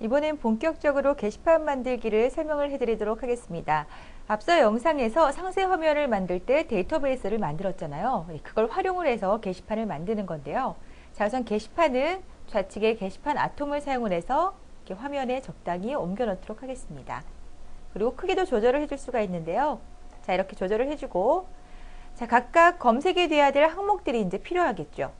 이번엔 본격적으로 게시판 만들기를 설명을 해드리도록 하겠습니다. 앞서 영상에서 상세 화면을 만들 때 데이터베이스를 만들었잖아요. 예, 그걸 활용을 해서 게시판을 만드는 건데요. 자, 우선 게시판은 좌측에 게시판 아톰을 사용을 해서 이렇게 화면에 적당히 옮겨 놓도록 하겠습니다. 그리고 크기도 조절을 해줄 수가 있는데요. 자, 이렇게 조절을 해주고 자, 각각 검색이 돼야 될 항목들이 이제 필요하겠죠.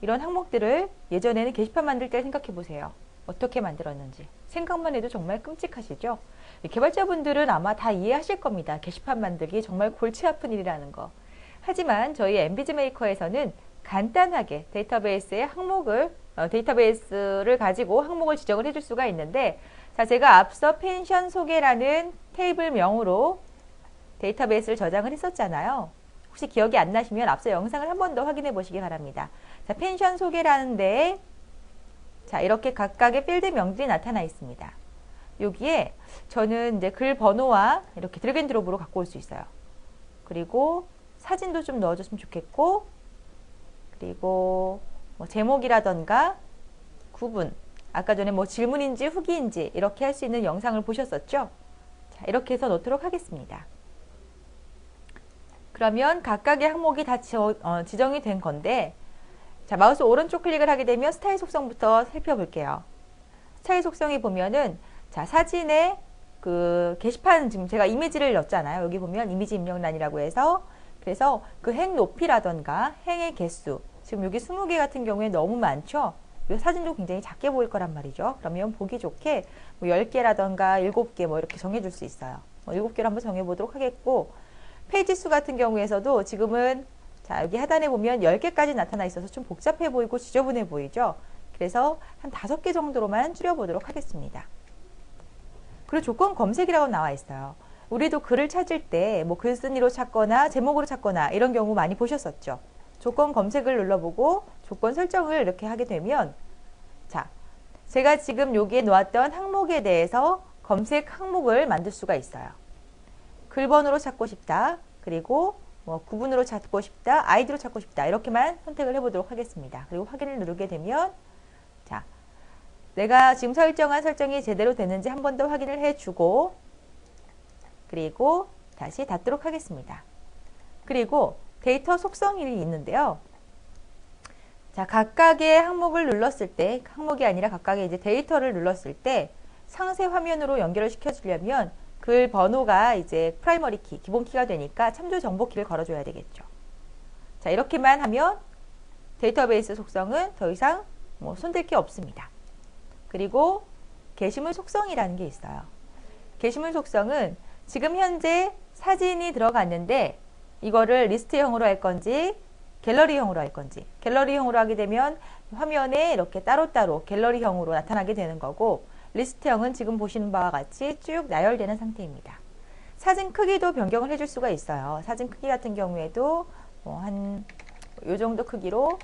이런 항목들을 예전에는 게시판 만들 때 생각해 보세요. 어떻게 만들었는지 생각만 해도 정말 끔찍하시죠? 개발자분들은 아마 다 이해하실 겁니다. 게시판 만들기 정말 골치 아픈 일이라는 거. 하지만 저희 엠비즈 메이커에서는 간단하게 데이터베이스의 항목을 어, 데이터베이스를 가지고 항목을 지정을 해줄 수가 있는데 자 제가 앞서 펜션 소개라는 테이블명으로 데이터베이스를 저장을 했었잖아요. 혹시 기억이 안 나시면 앞서 영상을 한 번 더 확인해 보시기 바랍니다. 자 펜션 소개라는 데 자, 이렇게 각각의 필드 명들이 나타나 있습니다. 여기에 저는 이제 글 번호와 이렇게 드래그앤드롭으로 갖고 올 수 있어요. 그리고 사진도 좀 넣어줬으면 좋겠고, 그리고 뭐 제목이라던가 구분, 아까 전에 뭐 질문인지 후기인지 이렇게 할 수 있는 영상을 보셨었죠? 자, 이렇게 해서 넣도록 하겠습니다. 그러면 각각의 항목이 다 지, 어, 지정이 된 건데 자, 마우스 오른쪽 클릭을 하게 되면 스타일 속성부터 살펴볼게요. 스타일 속성이 보면은 자, 사진에 그 게시판 지금 제가 이미지를 넣었잖아요. 여기 보면 이미지 입력란이라고 해서 그래서 그 행 높이라던가 행의 개수 지금 여기 20개 같은 경우에 너무 많죠. 이 사진도 굉장히 작게 보일 거란 말이죠. 그러면 보기 좋게 뭐 10개라던가 7개 뭐 이렇게 정해줄 수 있어요. 뭐 7개를 한번 정해보도록 하겠고 페이지 수 같은 경우에서도 지금은 자, 여기 하단에 보면 10개까지 나타나 있어서 좀 복잡해 보이고 지저분해 보이죠? 그래서 한 5개 정도로만 줄여보도록 하겠습니다. 그리고 조건 검색이라고 나와 있어요. 우리도 글을 찾을 때 뭐 글쓴이로 찾거나 제목으로 찾거나 이런 경우 많이 보셨었죠. 조건 검색을 눌러보고 조건 설정을 이렇게 하게 되면 자, 제가 지금 여기에 놓았던 항목에 대해서 검색 항목을 만들 수가 있어요. 글번호로 찾고 싶다. 그리고 뭐 구분으로 찾고 싶다, 아이디로 찾고 싶다 이렇게만 선택을 해보도록 하겠습니다. 그리고 확인을 누르게 되면 자 내가 지금 설정한 설정이 제대로 됐는지 한 번 더 확인을 해주고 그리고 다시 닫도록 하겠습니다. 그리고 데이터 속성이 있는데요. 자 각각의 항목을 눌렀을 때 항목이 아니라 각각의 이제 데이터를 눌렀을 때 상세 화면으로 연결을 시켜주려면 글 번호가 이제 프라이머리 키, 기본 키가 되니까 참조 정보 키를 걸어줘야 되겠죠. 자, 이렇게만 하면 데이터베이스 속성은 더 이상 뭐 손댈 게 없습니다. 그리고 게시물 속성이라는 게 있어요. 게시물 속성은 지금 현재 사진이 들어갔는데 이거를 리스트형으로 할 건지 갤러리형으로 할 건지 갤러리형으로 하게 되면 화면에 이렇게 따로따로 갤러리형으로 나타나게 되는 거고 리스트형은 지금 보시는 바와 같이 쭉 나열되는 상태입니다. 사진 크기도 변경을 해줄 수가 있어요. 사진 크기 같은 경우에도 뭐 한 요 정도 크기로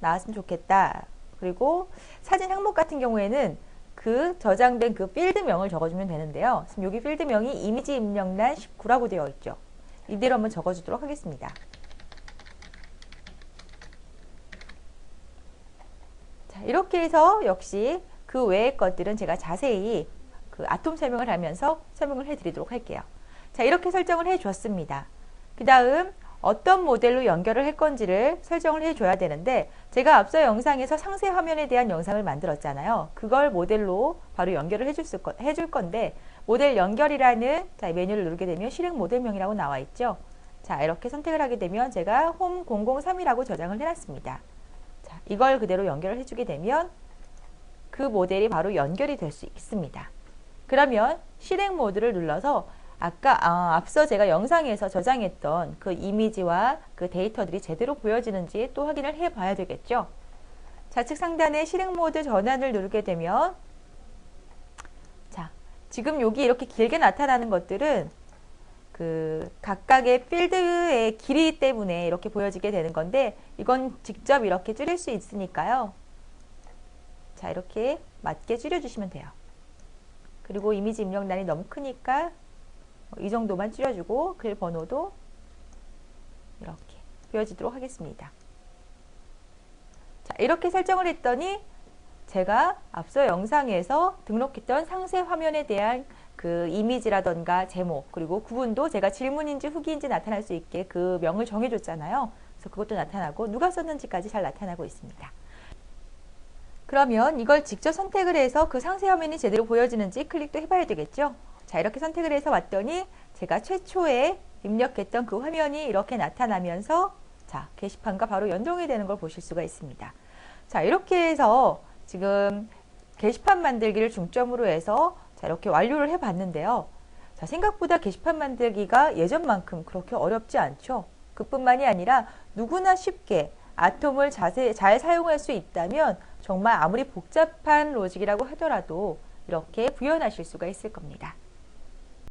나왔으면 좋겠다. 그리고 사진 항목 같은 경우에는 그 저장된 그 필드명을 적어주면 되는데요. 지금 여기 필드명이 이미지 입력란 19라고 되어 있죠. 이대로 한번 적어주도록 하겠습니다. 자, 이렇게 해서 역시 그 외의 것들은 제가 자세히 그 아톰 설명을 하면서 설명을 해드리도록 할게요. 자 이렇게 설정을 해줬습니다. 그 다음 어떤 모델로 연결을 할 건지를 설정을 해줘야 되는데 제가 앞서 영상에서 상세 화면에 대한 영상을 만들었잖아요. 그걸 모델로 바로 연결을 해줄, 수, 해줄 건데 모델 연결이라는 자, 메뉴를 누르게 되면 실행 모델명이라고 나와 있죠. 자 이렇게 선택을 하게 되면 제가 홈 003이라고 저장을 해놨습니다. 자 이걸 그대로 연결을 해주게 되면 그 모델이 바로 연결이 될 수 있습니다. 그러면 실행 모드를 눌러서 아까 아, 앞서 제가 영상에서 저장했던 그 이미지와 그 데이터들이 제대로 보여지는지 또 확인을 해 봐야 되겠죠. 좌측 상단에 실행 모드 전환을 누르게 되면 자 지금 여기 이렇게 길게 나타나는 것들은 그 각각의 필드의 길이 때문에 이렇게 보여지게 되는 건데 이건 직접 이렇게 줄일 수 있으니까요. 자 이렇게 맞게 줄여주시면 돼요. 그리고 이미지 입력란이 너무 크니까 이 정도만 줄여주고 글 번호도 이렇게 보여지도록 하겠습니다. 자 이렇게 설정을 했더니 제가 앞서 영상에서 등록했던 상세 화면에 대한 그 이미지라던가 제목 그리고 구분도 제가 질문인지 후기인지 나타날 수 있게 그 명을 정해줬잖아요. 그래서 그것도 나타나고 누가 썼는지까지 잘 나타나고 있습니다. 그러면 이걸 직접 선택을 해서 그 상세 화면이 제대로 보여지는지 클릭도 해봐야 되겠죠. 자 이렇게 선택을 해서 왔더니 제가 최초에 입력했던 그 화면이 이렇게 나타나면서 자 게시판과 바로 연동이 되는 걸 보실 수가 있습니다. 자 이렇게 해서 지금 게시판 만들기를 중점으로 해서 자 이렇게 완료를 해 봤는데요. 자 생각보다 게시판 만들기가 예전만큼 그렇게 어렵지 않죠. 그뿐만이 아니라 누구나 쉽게 아톰을 자세, 잘 사용할 수 있다면 정말 아무리 복잡한 로직이라고 하더라도 이렇게 구현하실 수가 있을 겁니다.